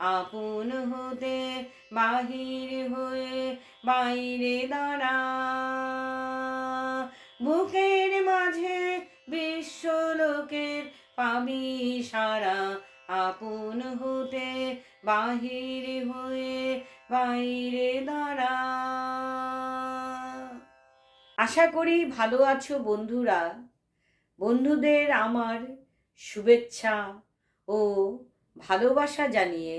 আপন হতে বাহির হয়ে বাইরে দাঁড়া। বুকের মাঝে বিশ্বলোকের পাবি সারা আপন হতে বাহির হয়ে বাইরে দাঁড়া। আশা করি ভালো আছো বন্ধুরা। বন্ধুদের আমার শুভেচ্ছা ও ভালোবাসা জানিয়ে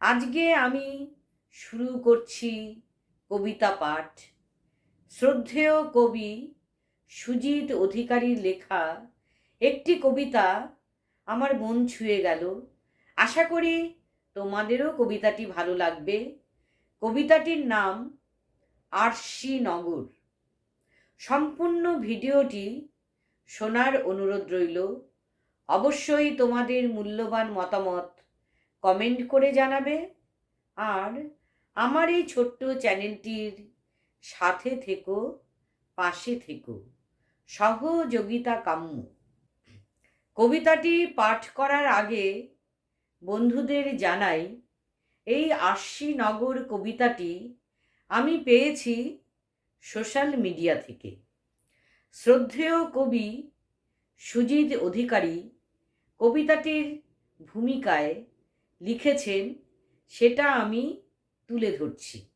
আজকে আমি শুরু করছি কবিতা পাঠ। শ্রদ্ধেয় কবি সুজিত অধিকারীর লেখা একটি কবিতা আমার মন ছুঁয়ে গেল। আশা করি তোমাদেরও কবিতাটি ভালো লাগবে। কবিতাটির নাম আরশি নগর। সম্পূর্ণ ভিডিওটি শোনার অনুরোধ রইল। অবশ্যই তোমাদের মূল্যবান মতামত কমেন্ট করে জানাবে। আর আমার এই ছোট্ট চ্যানেলটির সাথে থেকো, পাশে থেকো। সহযোগিতা কাম্য। কবিতাটি পাঠ করার আগে বন্ধুদের জানাই, এই আশি নগর কবিতাটি আমি পেয়েছি সোশ্যাল মিডিয়া থেকে। শ্রদ্ধেয় কবি সুজিত অধিকারী কবিতাটির ভূমিকায় লিখেছেন, সেটা আমি তুলে ধরছি।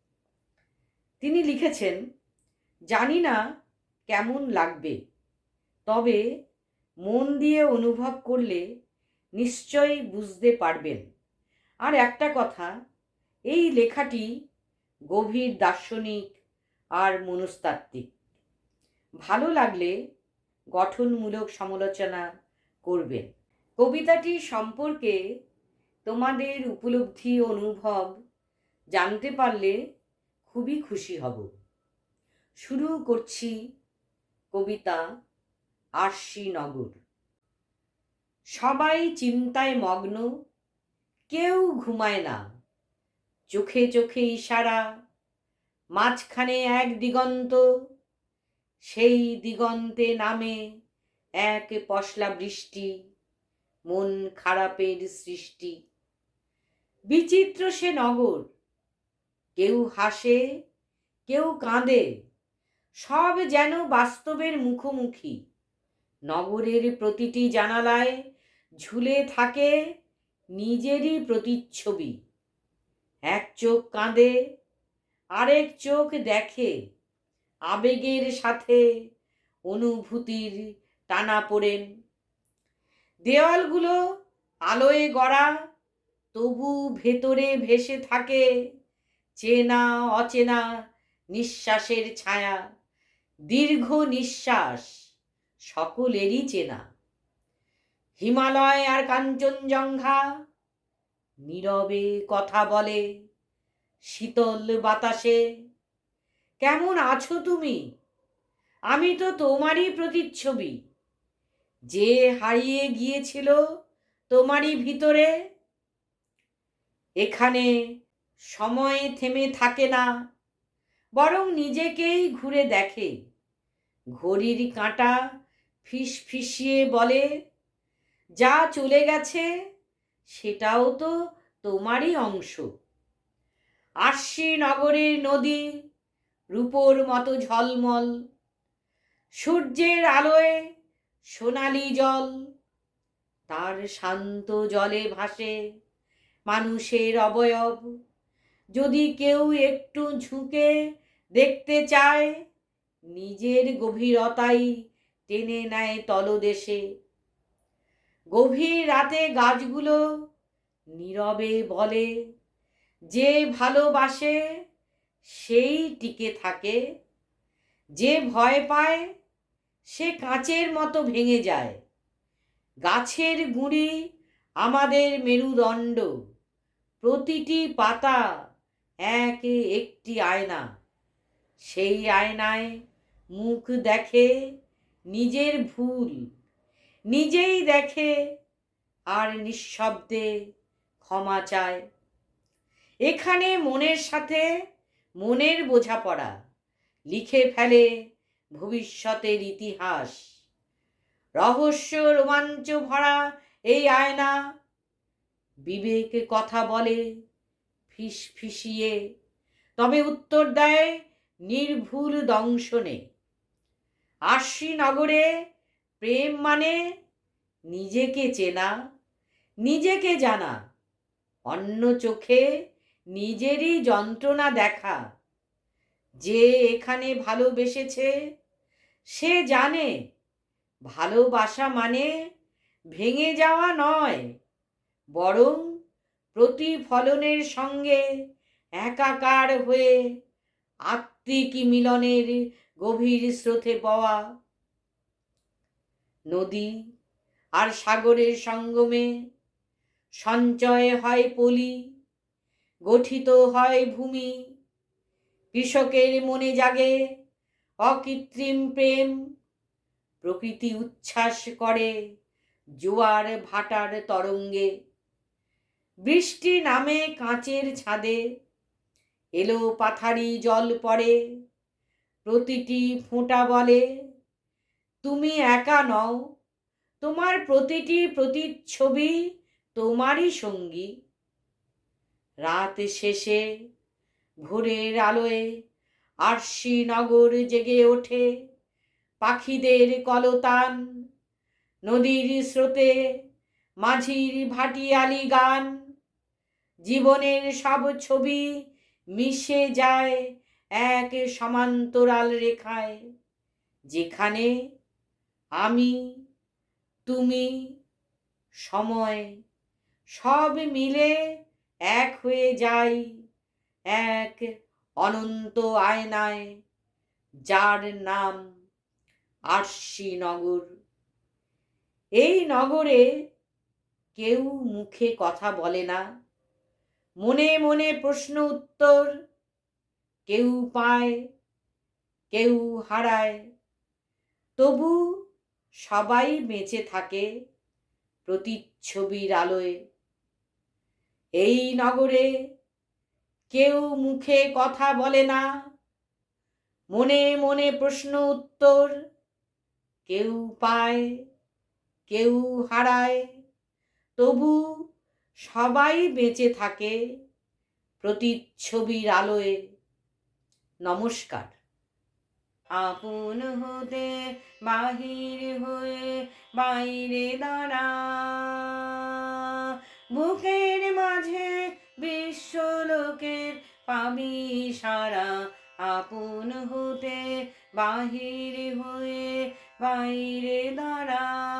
তিনি লিখেছেন, জানি না কেমন লাগবে, তবে মন দিয়ে অনুভব করলে নিশ্চয়ই বুঝতে পারবেন। আর একটা কথা, এই লেখাটি গভীর দার্শনিক আর মনস্তাত্ত্বিক। ভালো লাগলে গঠনমূলক সমালোচনা করবেন। কবিতাটি সম্পর্কে তোমাদের উপলব্ধি অনুভব জানতে পারলে খুবই খুশি হব। শুরু করছি কবিতা আরশি নগর। সবাই চিন্তায় মগ্ন, কেউ ঘুমায় না। চোখে চোখে ইশারা, মাঝখানে এক দিগন্ত, সেই দিগন্তে নামে এক পশলা বৃষ্টি। মন খারাপের সৃষ্টি। বিচিত্র সে নগর। কেউ হাসে, কেউ কাঁদে। সব যেন বাস্তবের মুখোমুখি। নগরের প্রতিটি জানালায় ঝুলে থাকে নিজেরই প্রতিচ্ছবি। এক চোখ কাঁদে, আরেক চোখ দেখে। আবেগের সাথে অনুভূতির টানা পড়েন। দেওয়ালগুলো আলোয় গড়া, তবু ভেতরে ভেসে থাকে চেনা, অচেনা নিঃশ্বাসের ছায়া। দীর্ঘ নিঃশ্বাস সকলেরই চেনা। হিমালয় আর কাঞ্চনজঙ্ঘা নীরবে কথা বলে, শীতল বাতাসে, কেমন আছো তুমি? আমি তো তোমারই প্রতিচ্ছবি। যে হারিয়ে গিয়েছিল তোমারই ভিতরে, এখানে সময় থেমে থাকে না, বরং নিজেকেই ঘুরে দেখে। ঘড়ির কাঁটা ফিস ফিসিয়ে বলে, যা চলে গেছে, সেটাও তো তোমারই অংশ। আশি নগরের নদী, রূপোর মতো ঝলমল, সূর্যের আলোয় সোনালি জল, তার শান্ত জলে ভাসে মানুষের অবয়ব। যদি কেউ একটু ঝুঁকে দেখতে চায়, নিজের গভীরতাই টেনে নেয় তলদেশে। গভীর রাতে গাছগুলো নীরবে বলে, যে ভালোবাসে, সেই টিকে থাকে। যে ভয় পায় সে কাঁচের মতো ভেঙে যায়। গাছের গুঁড়ি আমাদের মেরুদণ্ড। প্রতিটি পাতা এক একটি আয়না। সেই আয়নায় মুখ দেখে নিজের ভুল নিজেই দেখে আর নিঃশব্দে ক্ষমা চায়। এখানে মনের সাথে মনের বোঝাপড়া। লিখে ফেলে ভবিষ্যতের ইতিহাস। রহস্য, রোমাঞ্চ ভরা এই আয়না। বিবেকে কথা বলে, ফিস ফিসিয়ে। তবে উত্তর দেয় নির্ভুল দংশনে। আশি নগরে প্রেম মানে নিজেকে চেনা, নিজেকে জানা। অন্য চোখে নিজেরই যন্ত্রণা দেখা। যে এখানে ভালোবেসেছে সে জানে, ভালোবাসা মানে ভেঙে যাওয়া নয়, বরং প্রতিফলনের সঙ্গে একাকার হয়ে আত্মিক মিলনের গভীর স্রোতে পাওয়া নদী আর সাগরের সঙ্গমে সঞ্চয় হয় পলি, গঠিত হয় ভূমি, কৃষকের মনে জাগে অকৃত্রিম প্রেম। প্রকৃতি উচ্ছ্বাস করে জোয়ার ভাটার তরঙ্গে। বৃষ্টি নামে কাঁচের ছাদে, এলো পাথারি জল পড়ে প্রতিটি ফোঁটা বলে, তুমি একা নও, তোমার প্রতিটি প্রতিচ্ছবি তোমারই সঙ্গী। রাত শেষে ভোরের আলোয় আরশি নগর জেগে ওঠে পাখিদের কলতান। নদীর স্রোতে মাঝির ভাটিয়ালি গান। জীবনের সব ছবি মিশে যায় এক সমান্তরাল রেখায়। যেখানে আমি, তুমি, সময় সব মিলে এক হয়ে যাই এক অনন্ত আয়নায়, যার নাম আরশি নগর এই নগরে কেউ মুখে কথা বলে না। মনে মনে প্রশ্ন উত্তর কেউ পায়, কেউ হারায়। তবু সবাই বেঁচে থাকে প্রতিচ্ছবির আলোয়। এই নগরে কেউ মুখে কথা বলে না। মনে মনে প্রশ্ন উত্তর কেউ পায়, কেউ হারায়। তবু সবাই বেঁচে থাকে প্রতিচ্ছবির আলোয়। নমস্কার। আপন হতে বাহির হয়ে বাইরে দাঁড়া। বুকের মাঝে বিশ্বলোকের পাবি সারা আপন হতে বাহির হয়ে বাইরে দাঁড়া।